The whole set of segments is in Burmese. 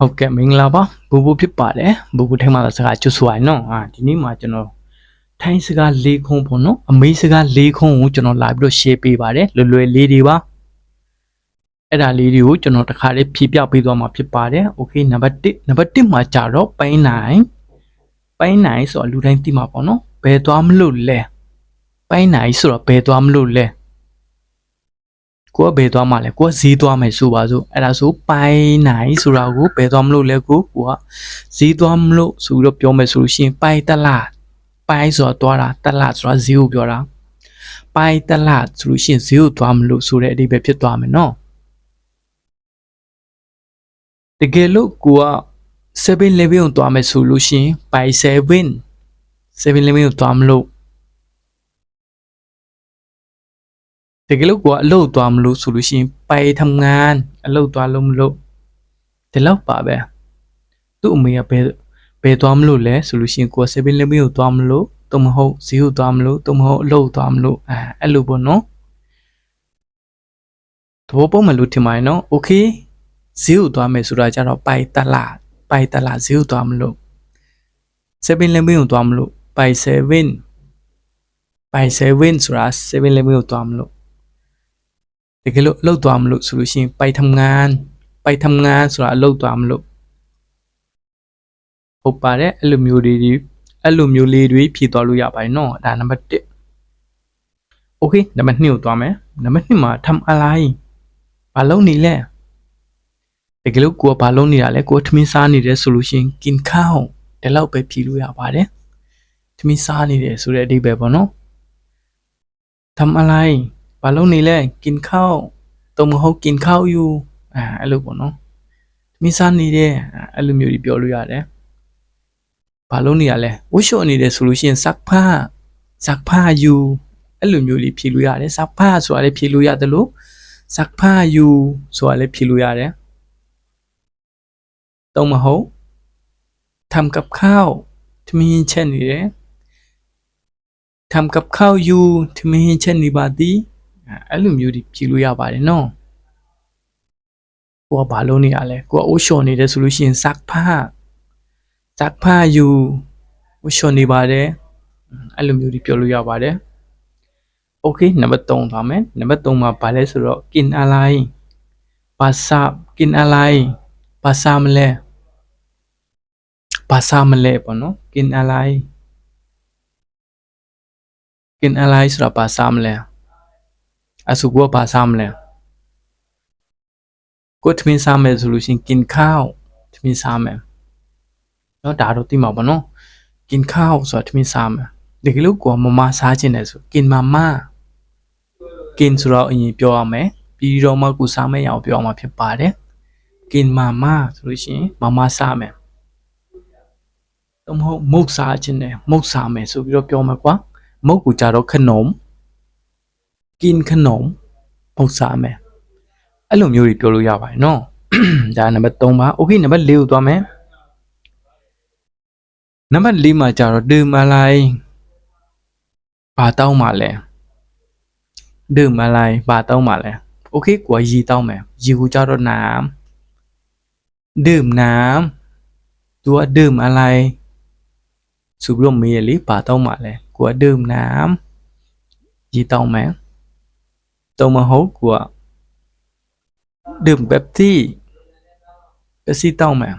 ဟုတ်ကဲ့မင်္ဂလာပါဘူဘူဖြစ်ပါတယ်ဘူဘူထဲမှာစကားကျွတ်ဆိုရနော်ဟာဒီနေ့မှာကျွန်တော်ထိုင်းစကား၄ခုပေါ့နော်အမေးစကား၄ခုကိုကျွန်တော်လာပြီးတော့ share ပေးပါတယ်လွယ်လွယ်လေးတွေပါအဲ့ဒါလေးတွေကိုကျွန်တော်တခါလေးဖြည့်ပြပေးသွားမှာဖြစ်ပါတယ်โอเคနံပါတ်1နံပါတ်1မှာကြာတော့ပိုင်းနိုင်ပိုင်းနိုင်ဆိုတော့လူတိုင်းသိမှာပေါ့နော်ဘယ်သွားမလို့လဲပိုင်းနိုင်ဆိုတော့ဘယ်သွားမလို့လဲ ကိုကဘယ်သွားမှာလဲကိုကဈေးသွားမယ်ဆိုပါစို့အဲ့ဒါဆိုပိုင်းနိုင်ဆိုတာကိုဘယ်သွားမလို့လဲကိုကိုကဈေးသွားမလို့ဆိုပြီးတော့ပြောမယ်ဆိုလို့ရှိရင်ပိုင်းတလားပိုင်းဆိုတာသွားတာတလားဆိုတာဈေးကိုပြောတာပိုင်းတလားဆိုလို့ရှိရင်ဈေးကိုသွားမလို့ဆိုတဲ့အဓိပ္ပာယ်ဖြစ်သွားမယ်နော်တကယ်လို့ကိုက7 level ကိုသွားမယ်ဆိုလို့ရှိရင်ပိုင်း7 7 level ကိုသွားမလို့ တကယ်လို့ကိုကအလုပ်သွားမလို့ဆိုလို့ရှိရင်ไปทำงานအလုပ်သွားလို့မလို့ဒီလောက်ပါပဲသူ့အမေကဘယ်ဘယ်သွားမလို့လဲဆိုလို့ရှိရင်ကိုက7 level ကိုသွားမလို့သို့မဟုတ်ဈေးကိုသွားမလို့သို့မဟုတ်အလုပ်သွားမလို့အဲအဲ့လိုပေါ့နော်သဘောပေါက်မယ်လို့ထင်ပါတယ်နော်โอเคဈေးကိုသွားမယ်ဆိုတာကြတော့ပိုက်တလာပိုက်တလာဈေးကိုသွားမလို့7 level ကိုသွားမလို့ပိုက်7ပိုက်7ဆိုတာ7 level ကိုသွားမလို့ တကယ်လို့အလုပ်သွားမလို့ဆိုလို့ရှိရင်ပိုက်ထမ်ငန်းပိုက်ထမ်ငန်းဆိုတာအလုပ်သွားမလို့ဟုတ်ပါတယ်အဲ့လိုမျိုးတွေအဲ့လိုမျိုးလေးတွေဖြည့်သွားလို့ရပါတယ်နော်ဒါနံပါတ်1 Okay နံပါတ်2ကိုသွားမယ်နံပါတ်2မှာထမ်အလိုက်ဘာလုံးနေလဲတကယ်လို့ကိုကဘာလုံးနေတာလဲကိုကထမင်းစားနေတယ်ဆိုလို့ရှိရင်ကင်ခေါင်ဒီလောက်ပဲဖြည့်လို့ရပါတယ်ထမင်းစားနေတယ်ဆိုတဲ့အဓိပ္ပာယ်ပေါ့နော်ထမ်အလိုက် ဘာလုပ်နေလဲกินข้าวတုံမဟုတ်กินข้าวอยู่အဲအဲ့လိုပေါ့နော်မိစားနေတယ်အဲ့လိုမျိုးကြီးပြောလို့ရတယ်ဘာလုပ်နေရလဲဝှရှော့နေတယ်ဆိုလို့ရှိရင်ซักผ้าซักผ้าอยู่အဲ့လိုမျိုးလေးဖြေလို့ရတယ်ซักผ้าဆိုတာလည်းဖြေလို့ရတယ်လို့ซักผ้าอยู่ဆိုတာလည်းဖြေလို့ရတယ်တုံမဟုတ်ทำกับข้าวทำရင်ချက်နေတယ်ทำกับข้าวอยู่ทำရင်ချက်နေပါသည် အဲ့လိုမျိုးဒီဖြေလို့ရပါတယ်နော်ကိုကဘာလုပ်နေရလဲကိုကအိုးလျှော်နေတယ်ဆိုလို့ရှိရင်ซักผ้าซักผ้าอยู่အိုးလျှော်နေပါတယ်အဲ့လိုမျိုးဒီပြောလို့ရပါတယ်โอเคနံပါတ်3သွားမယ်နံပါတ်3မှာဘာလဲဆိုတော့กินอะไรဘာစာกินอะไรဘာစာမလဲဘာစာမလဲပေါ့နော်กินอะไรกินอะไรဆိုတာဘာစာမလဲ အဆူကိုကဘာစားမလဲကိုထမင်းစားမယ်ဆိုလို့ရှရင်กินข้าวထမင်းစားမယ်เนาะဒါတော့သိမှာပေါ့နော်กินข้าวဆိုတာထမင်းစားမယ်တကယ်လို့ကိုကမမစားခြင်းတယ်ဆိုกินมาม่ากินဆိုတော့အရင်ပြောရမယ်ပြီးတော့မှကိုစားမယ့်ရအောင်ပြောရမှာဖြစ်ပါတယ်กินมาม่าဆိုလို့ရှရင်မမစားမယ်တော့မဟုတ်မုတ်စားခြင်းတယ်မုတ်စားမယ်ဆိုပြီးတော့ပြောမှာကွာမုတ်ကူကြတော့ခနုံ กินขนมပုတ်စားမယ်အဲ့လိုမျိုးတွေပြောလို့ရပါတယ်နော် ဒါနံပါတ်3ပါโอเคနံပါတ်4ကိုသွားမယ်နံပါတ်4မှာကျတော့ดื่มอะไรဘာတောင်းမှလဲดื่มอะไรဘာတောင်းမှလဲโอเคကိုကရီတောင်းမယ်ရီကိုကျတော့น้ำดื่มน้ำ तू ကดื่มอะไรဆိုပြီးတော့မေးရလေဘာတောင်းမှလဲကိုကดื่มน้ำရီတောင်းမယ် တုံမဟုတ်ကိုကดื่มเป๊ปซี่เป๊ปซี่တောင်းမယ်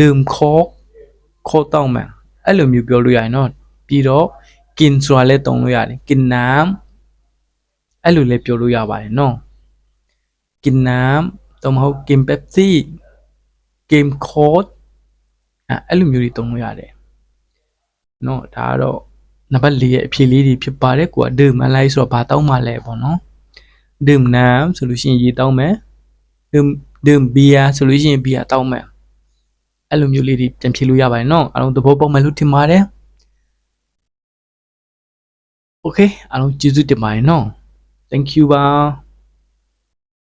ดื่มโค้กโค้กတောင်းမယ်အဲ့လိုမျိုးပြောလို့ရတယ်နော်ပြီးတော့กินဆိုတာလည်းတုံလို့ရတယ်กินน้ำအဲ့လိုလည်းပြောလို့ရပါတယ်နော်กินน้ำတုံမဟုတ်กินเป๊ปซี่กินโค้กအဲ့အဲ့လိုမျိုးတွေတုံလို့ရတယ်နော်ဒါကတော့ နံပါတ်၄ရဲ့အဖြေလေးတွေဖြစ်ပါတယ်ကိုကဒမ်မလိုက်ဆိုတော့ဘာတောင်းမှလဲပေါ့နော်ဒမ်နမ်ဆိုလို့ရှိရင်ရေတောင်းမယ်ဒမ်ဒမ်ဘီယာဆိုလို့ရှိရင်ဘီယာတောင်းမယ်အဲ့လိုမျိုးလေးတွေပြန်ဖြေလို့ရပါတယ်နော်အားလုံးသဘောပေါက်မယ်လို့ထင်ပါတယ် Okay အားလုံးကျေးဇူးတင်ပါတယ်နော် Thank you ပါ